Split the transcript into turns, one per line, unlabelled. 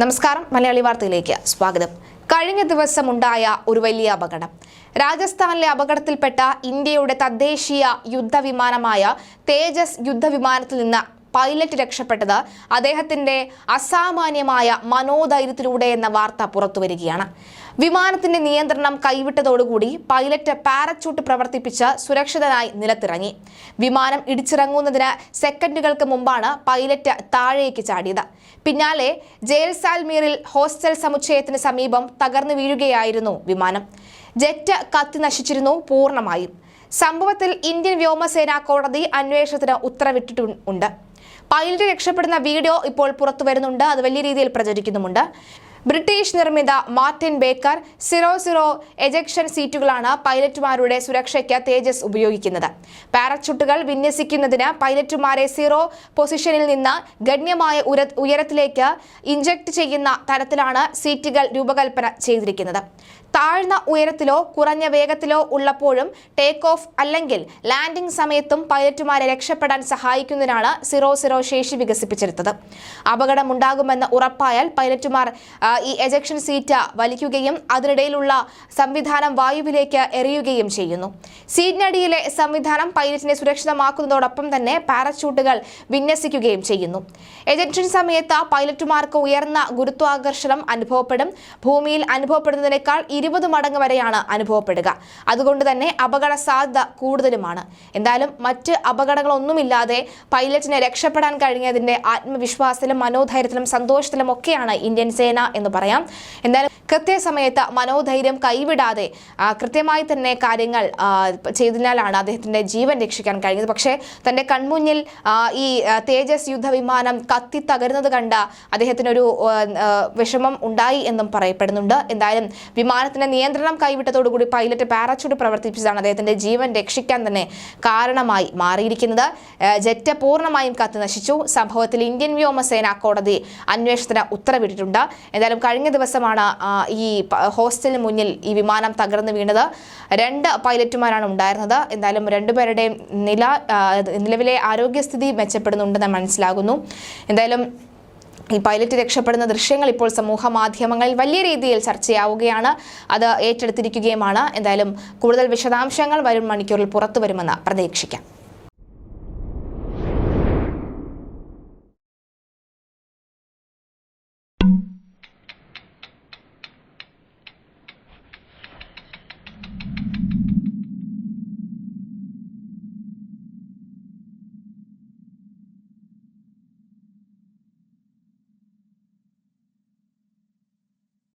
നമസ്കാരം മലയാളി വാർത്തയിലേക്ക് സ്വാഗതം. കഴിഞ്ഞ ദിവസം ഉണ്ടായ ഒരു വലിയ അപകടം. രാജസ്ഥാനിലെ അപകടത്തിൽപ്പെട്ട ഇന്ത്യയുടെ തദ്ദേശീയ യുദ്ധവിമാനമായ തേജസ് യുദ്ധവിമാനത്തിൽ നിന്ന് പൈലറ്റ് രക്ഷപ്പെട്ടത് അദ്ദേഹത്തിന്റെ അസാമാന്യമായ മനോധൈര്യത്തിലൂടെ എന്ന വാർത്ത പുറത്തുവരികയാണ്. വിമാനത്തിന്റെ നിയന്ത്രണം കൈവിട്ടതോടുകൂടി പൈലറ്റ് പാരച്യൂട്ട് പ്രവർത്തിപ്പിച്ച് സുരക്ഷിതനായി നിലത്തിറങ്ങി. വിമാനം ഇടിച്ചിറങ്ങുന്നതിന് സെക്കൻഡുകൾക്ക് മുമ്പാണ് പൈലറ്റ് താഴേക്ക് ചാടിയത്. പിന്നാലെ ജയൽസാൽമീറിൽ ഹോസ്റ്റൽ സമുച്ചയത്തിന് സമീപം തകർന്നു വീഴുകയായിരുന്നു വിമാനം. ജെറ്റ് കത്തി നശിച്ചിരുന്നു പൂർണമായും. സംഭവത്തിൽ ഇന്ത്യൻ വ്യോമസേന കോടതി അന്വേഷണത്തിന് ഉത്തരവിട്ടിട്ടുണ്ട് പൈലറ്റ് രക്ഷപ്പെടുന്ന വീഡിയോ ഇപ്പോൾ പുറത്തു വരുന്നുണ്ട്. അത് വലിയ രീതിയിൽ പ്രചരിക്കുന്നുമുണ്ട്. ബ്രിട്ടീഷ് നിർമ്മിത Martin Baker zero zero ejection സീറ്റുകളാണ് പൈലറ്റുമാരുടെ സുരക്ഷയ്ക്ക് തേജസ് ഉപയോഗിക്കുന്നത്. പാരച്യൂട്ടുകൾ വിന്യസിക്കുന്നതിന് പൈലറ്റുമാരെ സീറോ പൊസിഷനിൽ നിന്ന് ഗണ്യമായ ഉയരത്തിലേക്ക് ഇഞ്ചക്ട് ചെയ്യുന്ന തരത്തിലാണ് സീറ്റുകൾ രൂപകൽപ്പന ചെയ്തിരിക്കുന്നത്. താഴ്ന്ന ഉയരത്തിലോ കുറഞ്ഞ വേഗത്തിലോ ഉള്ളപ്പോഴും ടേക്ക് ഓഫ് അല്ലെങ്കിൽ ലാൻഡിംഗ് സമയത്തും പൈലറ്റുമാരെ രക്ഷപ്പെടാൻ സഹായിക്കുന്നതിനാണ് സിറോ സിറോ ശേഷി വികസിപ്പിച്ചെടുത്തത്. അപകടമുണ്ടാകുമെന്ന് ഉറപ്പായാൽ പൈലറ്റുമാർ ഈ എജക്ഷൻ സീറ്റ് വലിക്കുകയും അതിനിടയിലുള്ള സംവിധാനം വായുവിലേക്ക് എറിയുകയും ചെയ്യുന്നു. സീറ്റിനടിയിലെ സംവിധാനം പൈലറ്റിനെ സുരക്ഷിതമാക്കുന്നതോടൊപ്പം തന്നെ പാരച്യൂട്ടുകൾ വിന്യസിക്കുകയും ചെയ്യുന്നു. എജക്ഷൻ സമയത്ത് പൈലറ്റുമാർക്ക് ഉയർന്ന ഗുരുത്വാകർഷണം അനുഭവപ്പെടും. ഭൂമിയിൽ അനുഭവപ്പെടുന്നതിനേക്കാൾ ഇരുപത് മടങ്ങ് വരെയാണ് അനുഭവപ്പെടുക. അതുകൊണ്ട് തന്നെ അപകട സാധ്യത കൂടുതലുമാണ്. എന്തായാലും മറ്റ് അപകടങ്ങളൊന്നുമില്ലാതെ പൈലറ്റിനെ രക്ഷപ്പെടാൻ കഴിഞ്ഞതിന്റെ ആത്മവിശ്വാസത്തിലും മനോധൈര്യത്തിലും സന്തോഷത്തിലും ഒക്കെയാണ് ഇന്ത്യൻ സേന എന്ന് പറയാം. എന്തായാലും കൃത്യസമയത്ത് മനോധൈര്യം കൈവിടാതെ കൃത്യമായി തന്നെ കാര്യങ്ങൾ ചെയ്തതിനാലാണ് അദ്ദേഹത്തിന്റെ ജീവൻ രക്ഷിക്കാൻ കഴിഞ്ഞത്. പക്ഷേ തന്റെ കൺമുന്നിൽ ഈ തേജസ് യുദ്ധവിമാനം കത്തി തകരുന്നത് കണ്ട അദ്ദേഹത്തിനൊരു വിഷമം ഉണ്ടായി എന്നും പറയപ്പെടുന്നുണ്ട്. എന്തായാലും വിമാനത്തിന്റെ നിയന്ത്രണം കൈവിട്ടതോടുകൂടി പൈലറ്റ് പാരാച്യൂട്ട് പ്രവർത്തിപ്പിച്ചതാണ് അദ്ദേഹത്തിന്റെ ജീവൻ രക്ഷിക്കാൻ തന്നെ കാരണമായി മാറിയിരിക്കുന്നത്. ജെറ്റ് പൂർണമായും കത്തി നശിച്ചു സംഭവത്തിൽ ഇന്ത്യൻ വ്യോമസേന കോടതി അന്വേഷണത്തിന് ഉത്തരവിട്ടിട്ടുണ്ട്. എന്തായാലും കഴിഞ്ഞ ദിവസമാണ് ഈ ഹോസ്റ്റലിന് മുന്നിൽ ഈ വിമാനം തകർന്നു വീണത്. രണ്ട് പൈലറ്റുമാരാണ് ഉണ്ടായിരുന്നത്. എന്തായാലും രണ്ടുപേരുടെയും നില നിലവിലെ ആരോഗ്യസ്ഥിതി മെച്ചപ്പെടുന്നുണ്ടെന്ന് മനസ്സിലാകുന്നു. എന്തായാലും ഈ പൈലറ്റ് രക്ഷപ്പെടുന്ന ദൃശ്യങ്ങൾ ഇപ്പോൾ സമൂഹ മാധ്യമങ്ങളിൽ വലിയ രീതിയിൽ ചർച്ചയാവുകയാണ്. അത് ഏറ്റെടുത്തിരിക്കുകയുമാണ്. എന്തായാലും കൂടുതൽ വിശദാംശങ്ങൾ വരും മണിക്കൂറിൽ പുറത്തു വരുമെന്ന് പ്രതീക്ഷിക്കാം.